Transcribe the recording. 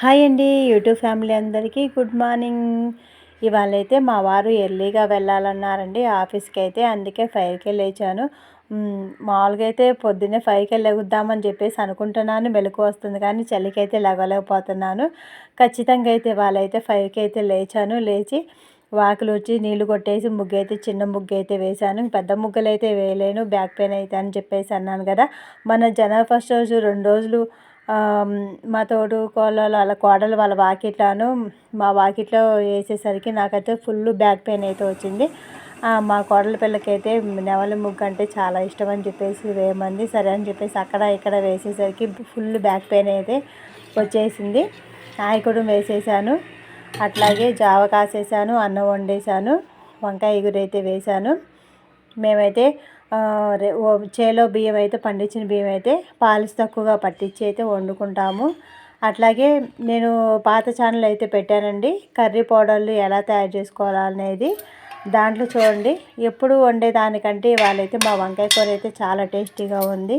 Hi అండి YouTube family అందరికీ good morning. ఇవాళ అయితే మా వారు ఎర్లీగా వెళ్ళాలన్నారండి ఆఫీస్కి అయితే అందుకే ఫైవ్కే లేచాను. మామూలుగా అయితే పొద్దున్నే ఫైవ్కి లెగుద్దామని చెప్పేసి అనుకుంటున్నాను మెలకు వస్తుంది కానీ చలికి అయితే లెగలేకపోతున్నాను. ఖచ్చితంగా అయితే వాళ్ళైతే ఫైవ్కి అయితే లేచాను లేచి వాకిలు వచ్చి నీళ్ళు కొట్టేసి ముగ్గు అయితే చిన్న ముగ్గు అయితే వేశాను. పెద్ద ముగ్గులు అయితే వేయలేను బ్యాక్ పెయిన్ అయితే అని చెప్పేసి అన్నాను కదా. మన జనవరి ఫస్ట్ రోజు రెండు రోజులు మా తోడు కోళ్ళ వాళ్ళ కోడలు వాళ్ళ వాకిట్లోను మా వాకిట్లో వేసేసరికి నాకైతే ఫుల్ బ్యాక్ పెయిన్ అయితే వచ్చింది. మా కోడల పిల్లకైతే నెవలి ముగ్గు అంటే చాలా ఇష్టం అని చెప్పేసి వేయమంది. సరే అని చెప్పేసి అక్కడ ఇక్కడ వేసేసరికి ఫుల్ బ్యాక్ పెయిన్ అయితే వచ్చేసింది. నాయకుడు వేసేసాను. అట్లాగే జావ కాసేసాను అన్నం వండేసాను వంకాయ ఎగురైతే వేశాను మేమైతే చేలో బియ్యం అయితే పండించిన బియ్యం అయితే పాలిస్ తక్కువగా పట్టించి అయితే వండుకుంటాము. అట్లాగే నేను పాత ఛానల్ అయితే పెట్టానండి. కర్రీ పౌడర్లు ఎలా తయారు చేసుకోవాలనేది దాంట్లో చూడండి. ఎప్పుడు వండేదానికంటే వాళ్ళైతే మా వంకాయ కూర అయితే చాలా టేస్టీగా ఉంది.